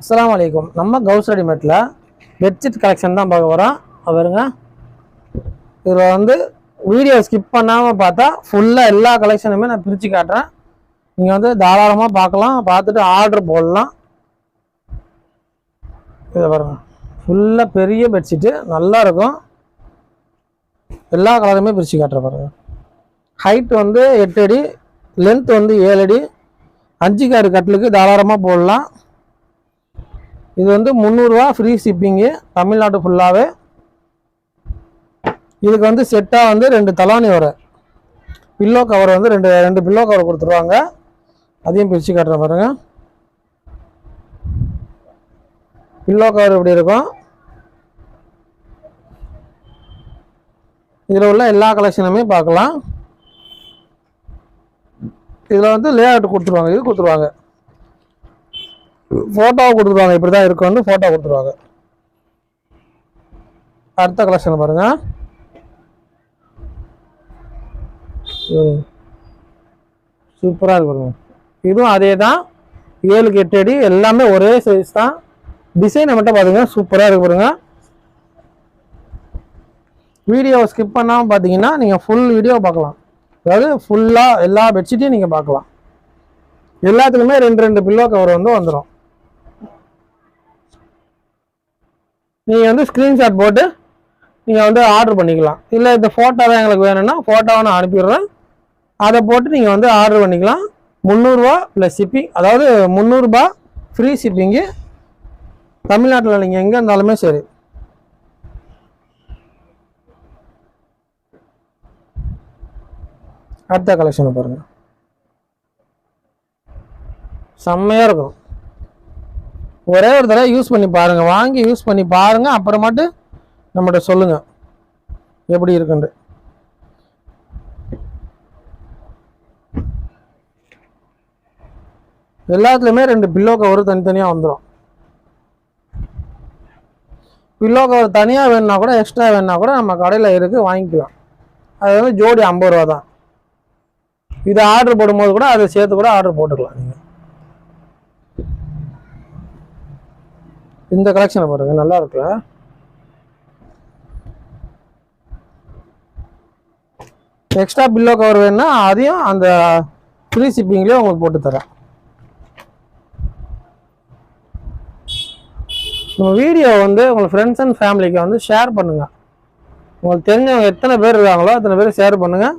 அஸ்லாம் அலைக்கும். நம்ம கவுஸ் ரெடிமேட்டில் பெட்ஷீட் கலெக்ஷன் தான் பார்க்க போகிறோம் பாருங்க. இதில் வந்து வீடியோ ஸ்கிப் பண்ணாமல் பார்த்தா ஃபுல்லாக எல்லா கலெக்ஷனுமே நான் பிரித்து காட்டுறேன். நீங்கள் வந்து தாராளமாக பார்க்கலாம். பார்த்துட்டு ஆர்டர் போடலாம். இதை பாருங்க. ஃபுல்லாக பெரிய பெட்ஷீட்டு நல்லா இருக்கும். எல்லா கலருமே பிரித்து காட்டுறேன் பாருங்க. ஹைட் வந்து எட்டு அடி லென்த் வந்து ஏழு அடி. அஞ்சு காரு கட்டிலுக்கு தாராளமாக போடலாம். இது வந்து முந்நூறுரூவா ஃப்ரீ ஷிப்பிங்கு தமிழ்நாடு ஃபுல்லாகவே இதுக்கு வந்து செட்டாக வந்து ரெண்டு தலானி வரும் பில்லோ கவர் வந்து ரெண்டு ரெண்டு பில்லோ கவர் கொடுத்துருவாங்க. அதையும் பிரித்து காட்டுறேன் பாருங்க. பில்லோ கவர் இப்படி இருக்கும்? இதில் உள்ள எல்லா கலெக்ஷனுமே பார்க்கலாம். இதில் வந்து லே அவுட் கொடுத்துருவாங்க இது கொடுத்துருவாங்க. ஃபோட்டோவை கொடுத்துருவாங்க இப்படி தான் இருக்கும்னு ஃபோட்டோ கொடுத்துருவாங்க. அடுத்த கலெக்ஷன் பாருங்க. சூப்பராக இருக்கு இதுவும் அதே தான் ஏழுக்கு எட்டு அடி எல்லாமே ஒரே சைஸ் தான். டிசைனை மட்டும் பார்த்தீங்கன்னா சூப்பராக இருக்கு பாருங்க. வீடியோவை ஸ்கிப் பண்ணாமல் பார்த்தீங்கன்னா நீங்கள் ஃபுல் வீடியோ பார்க்கலாம். அதாவது ஃபுல்லாக எல்லா பெட்ஷீட்டையும் நீங்கள் பார்க்கலாம். எல்லாத்துக்குமே ரெண்டு ரெண்டு பில்லோ கவர் வந்து வந்துடும் நீங்கள் வந்து ஸ்க்ரீன்ஷாட் போட்டு நீங்கள் வந்து ஆர்டர் பண்ணிக்கலாம். இல்லை இந்த ஃபோட்டோ தான் எங்களுக்கு வேணும்னா ஃபோட்டோவை நான் அனுப்பிடுறேன். அதை போட்டு நீங்கள் வந்து ஆர்டர் பண்ணிக்கலாம். முந்நூறுரூவா ப்ளஸ் ஷிப்பிங் அதாவது முந்நூறுரூபா ஃப்ரீ ஷிப்பிங்கு தமிழ்நாட்டில் நீங்கள் எங்கே இருந்தாலுமே சரி. அடுத்த கலெக்ஷனை பாருங்கள் செம்மையாக இருக்கும். ஒரே ஒரு தடவை யூஸ் பண்ணி பாருங்கள் வாங்கி யூஸ் பண்ணி பாருங்கள் அப்புறமாட்டு நம்மகிட்ட சொல்லுங்கள் எப்படி இருக்குன்ட்டு. எல்லாத்துலேயுமே ரெண்டு பில்லோ கவர் தனித்தனியாக வந்துடும் பில்லோ கவர் தனியாக வேணுன்னா கூட எக்ஸ்ட்ரா வேணுன்னா கூட நம்ம கடையில் இருக்குது வாங்கிக்கலாம். அது வந்து ஜோடி ஐம்பது ரூபா தான் இதை ஆர்டர் போடும்போது கூட அதை சேர்த்து கூட ஆர்டர் போட்டுக்கலாம் நீங்கள் இந்த கலெக்ஷனை பாருங்க நல்லா இருக்குல்ல? எக்ஸ்ட்ரா பில்லோ கவர் வேணும்னா அதையும் அந்த ஃப்ரீ ஷிப்பிங்லேயே உங்களுக்கு போட்டு தரேன். நம்ம வீடியோ வந்து உங்கள் ஃப்ரெண்ட்ஸ் அண்ட் ஃபேமிலிக்கு வந்து ஷேர் பண்ணுங்கள் உங்களுக்கு தெரிஞ்சவங்க எத்தனை பேர் இருக்காங்களோ அத்தனை பேர் ஷேர் பண்ணுங்கள்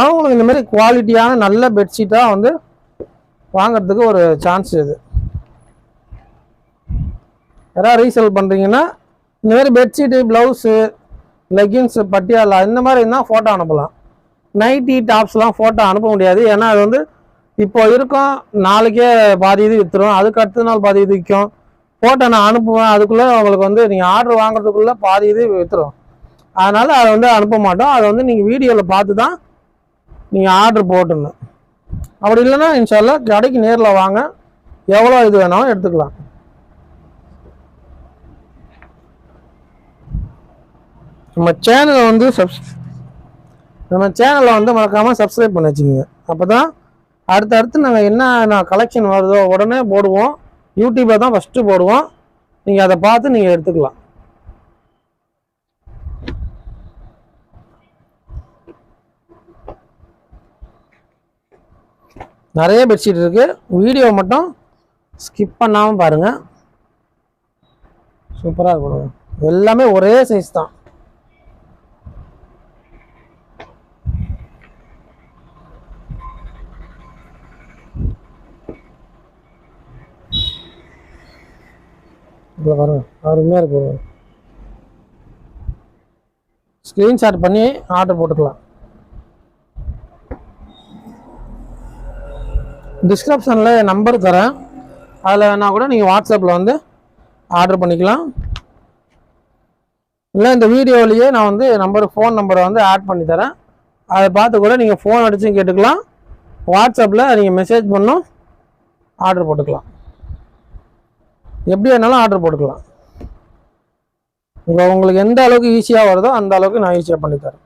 அவங்களுக்கு இந்தமாரி குவாலிட்டியான நல்ல பெட்ஷீட்டாக வந்து வாங்கிறதுக்கு ஒரு சான்ஸ் இது. யாராவது ரீசேல் பண்ணுறீங்கன்னா இந்த மாதிரி பெட்ஷீட்டு ப்ளவுஸு லெகின்ஸு பட்டியாலா இந்த மாதிரி இருந்தால் ஃபோட்டோ அனுப்பலாம். நைட்டி டாப்ஸ்லாம் ஃபோட்டோ அனுப்ப முடியாது. ஏன்னா அது வந்து இப்போ இருக்கும் நாளைக்கே பாதி இது விற்றுரும் அதுக்கு அடுத்த நாள் பாதி இது விற்கும் ஃபோட்டோ நான் அனுப்புவேன். அதுக்குள்ளே உங்களுக்கு வந்து நீங்கள் ஆர்டர் வாங்குறதுக்குள்ளே பாதி இது விற்றுரும் அதனால் அதை வந்து அனுப்ப மாட்டோம். அதை வந்து நீங்கள் வீடியோவில் பார்த்து தான் நீங்கள் ஆர்டர் போட்டுடணும். அப்படி இல்லைன்னா இன்ஷால்லாம் கடைக்கு நேரில் வாங்க. எவ்வளோ இது வேணாலும் எடுத்துக்கலாம். நம்ம சேனலை வந்து சப்ஸ் நம்ம சேனலை வந்து மறக்காமல் சப்ஸ்கிரைப் பண்ணி வச்சுக்கோங்க. அப்போ தான் அடுத்தடுத்து நாங்கள் என்ன கலெக்ஷன் வருதோ உடனே போடுவோம். யூடியூப்பில் தான் ஃபஸ்ட்டு போடுவோம். நீங்கள் அதை பார்த்து நீங்கள் எடுத்துக்கலாம். நிறைய பெட்ஷீட் இருக்குது வீடியோ மட்டும் ஸ்கிப் பண்ணாமல் பாருங்கள் சூப்பராக இருக்கணும் எல்லாமே ஒரே சைஸ் தான். இப்போ பாருங்க. அருமையாக இருக்கு பாருங்க. ஸ்க்ரீன்ஷாட் பண்ணி ஆர்டர் போட்டுக்கலாம். டிஸ்கிரிப்ஷனில் நம்பர் தரேன். அதில் வேணால் கூட நீங்கள் வாட்ஸ்அப்பில் வந்து ஆர்டர் பண்ணிக்கலாம். இல்லை இந்த வீடியோவிலேயே நான் வந்து நம்பர் ஃபோன் நம்பரை வந்து ஆட் பண்ணி தரேன். அதை பார்த்து கூட நீங்கள் ஃபோன் அடிச்சும் கேட்டுக்கலாம். வாட்ஸ்அப்பில் நீங்கள் மெசேஜ் பண்ணும். ஆர்டர் போட்டுக்கலாம். எப்படி வேணாலும் ஆர்டர் போட்டுக்கலாம். உங்கள் உங்களுக்கு எந்த அளவுக்கு ஈஸியாக வருதோ அந்த அளவுக்கு நான் ஈஸியாக பண்ணித்தரேன்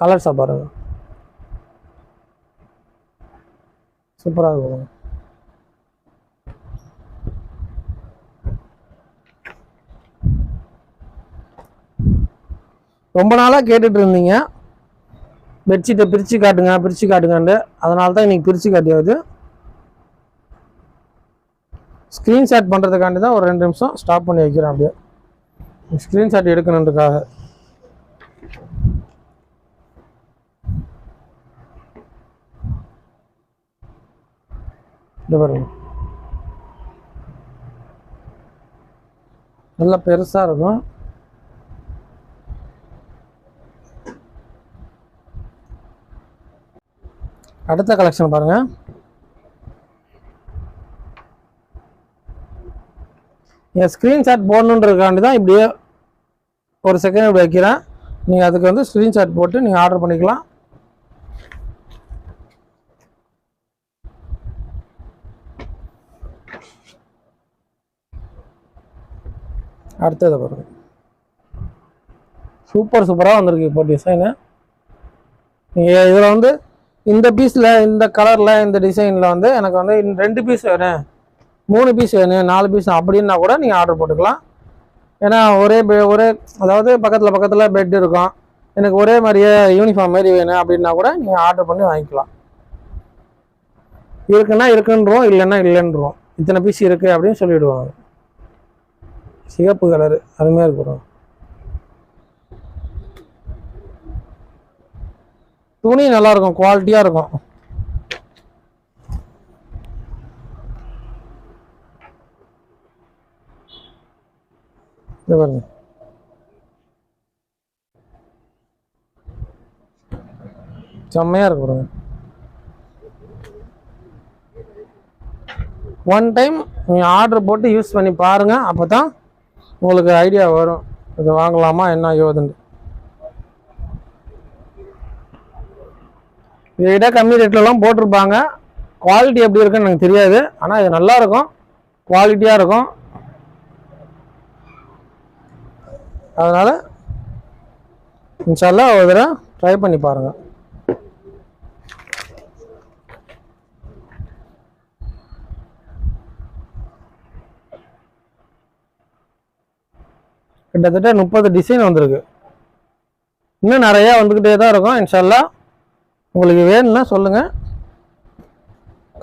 கலர்ஸாக பாருங்க. சூப்பராக இருக்கும் ரொம்ப நாளாக கேட்டுட்டு இருந்தீங்க. பெட்ஷீட்டை பிரித்து காட்டுங்க பிரித்து காட்டுங்கன்ட்டு. அதனால தான் இன்றைக்கி பிரித்து காட்டியாவது ஸ்க்ரீன்ஷாட் பண்ணுறதுக்காண்டி தான் ஒரு ரெண்டு நிமிஷம் ஸ்டாப் பண்ணி வைக்கிறேன் அப்படியே. ஸ்க்ரீன்ஷாட் எடுக்கணுன்றதுக்காக. இந்த பாருங்க. நல்லா பெருசாக இருக்கும். அடுத்த கலெக்ஷன் பாருங்க. நீங்கள் ஸ்க்ரீன்ஷாட் போடணுன்றதுக்காண்டி தான் இப்படியே ஒரு செகண்ட் இப்படி வைக்கிறேன். நீங்கள் அதுக்கு வந்து ஸ்க்ரீன்ஷாட் போட்டு நீங்கள் ஆர்டர் பண்ணிக்கலாம். அடுத்தது பாருங்க. சூப்பர் சூப்பராக வந்திருக்கு இப்போ டிசைனு நீங்கள் இதில் வந்து இந்த பீஸில் இந்த கலரில் இந்த டிசைனில் வந்து எனக்கு வந்து ரெண்டு பீஸ் வேணும். மூணு பீஸ் வேணும் நாலு பீஸ் அப்படின்னா கூட நீங்கள் ஆர்டர் போட்டுக்கலாம். ஏன்னா ஒரே பெ- ஒரே அதாவது பக்கத்தில் பக்கத்தில் பெட் இருக்கும். எனக்கு ஒரே மாதிரியே யூனிஃபார்ம் மாதிரி வேணும். அப்படின்னா கூட நீங்கள் ஆர்டர் பண்ணி வாங்கிக்கலாம். இருக்குன்னா இருக்குன்றோம் இல்லைன்னா இல்லைன்றோம் இத்தனை பீஸ் இருக்குது அப்படின்னு சொல்லிவிடுவாங்க சிகப்பு கலரு அருமையாக இருக்கிறோம் துணி நல்லா இருக்கும். குவாலிட்டியாக இருக்கும் பாருங்க. செம்மையாக இருக்கு பாருங்க. ஒன் டைம் நீங்கள் ஆர்டர் போட்டு யூஸ் பண்ணி பாருங்கள் அப்போ தான் உங்களுக்கு ஐடியா வரும். இது வாங்கலாமா என்ன யோதுன்னு இதை விட கம்மி ரேட்லலாம் போட்டிருப்பாங்க. குவாலிட்டி எப்படி இருக்குன்னு எனக்கு தெரியாது. ஆனால் இது நல்லா இருக்கும் குவாலிட்டியாக இருக்கும். அதனால் இன்ஷால்லா ஒரு தடவை ட்ரை பண்ணி பாருங்கள் கிட்டத்தட்ட முப்பது டிசைன் வந்திருக்கு. இன்னும் நிறையா வந்துக்கிட்டே தான் இருக்கும் இன்ஷால்லா உங்களுக்கு வேணும்னா சொல்லுங்கள்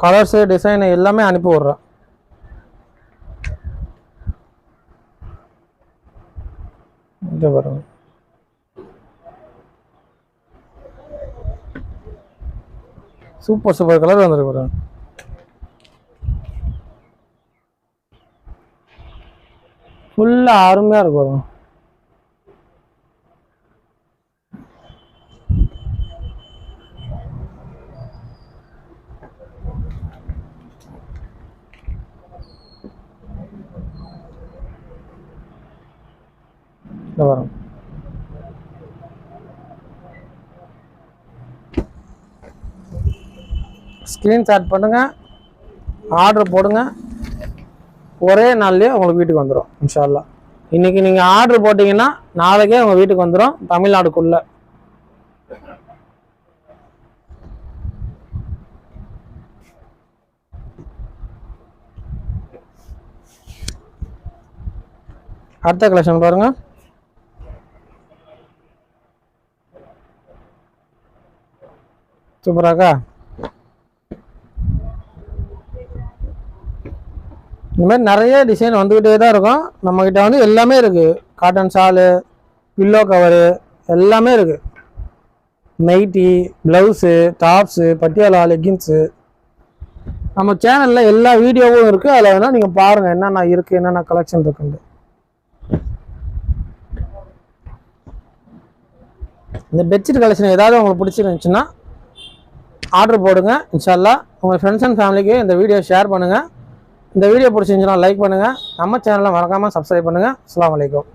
கலர்ஸு டிசைனு எல்லாமே அனுப்பி விட்றேன். இங்கே பாருங்க. சூப்பர் சூப்பர் கலர் வந்துருக்கு பாருங்க. ஃபுல்லாக அருமையாக இருக்கும் வரும். ஸ்க்ரீன்ஷாட் பண்ணுங்க. ஆர்டர் போடுங்க. ஒரே நாள்லயே உங்களுக்கு வீட்டுக்கு வந்துடும் இன்ஷால்லா இன்னைக்கு நீங்கள் ஆர்டர் போட்டிங்கன்னா நாளைக்கே உங்கள் வீட்டுக்கு வந்துடும் தமிழ்நாடுக்குள்ள. அடுத்த கலெக்ஷன் பாருங்க. சூப்பராக்கா இந்த மாதிரி நிறைய டிசைன் வந்துக்கிட்டே தான் இருக்கும். நம்மக்கிட்ட வந்து எல்லாமே இருக்குது காட்டன் ஷாலு பில்லோ கவரு எல்லாமே இருக்குது nighty blouse tops Patiala leggings நம்ம சேனலில் எல்லா வீடியோவும் இருக்குது அதில் வேணால் நீங்கள் பாருங்கள் என்னென்ன இருக்குது என்னென்ன கலெக்ஷன் இருக்குன்னு இந்த பெட்ஷீட் கலெக்ஷன் ஏதாவது உங்களுக்கு பிடிச்சிருந்துச்சுன்னா ஆர்டர் போடுங்க. இன்ஷால்லா உங்கள் ஃப்ரெண்ட்ஸ் அண்ட் ஃபேமிலிக்கு இந்த வீடியோ ஷேர் பண்ணுங்கள் இந்த வீடியோ பிடிச்சிருந்துச்சுன்னா லைக் பண்ணுங்கள் நம்ம சேனலை மறக்காமல் சப்ஸ்கிரைப் பண்ணுங்கள் அஸ்லாம் வலைக்கம்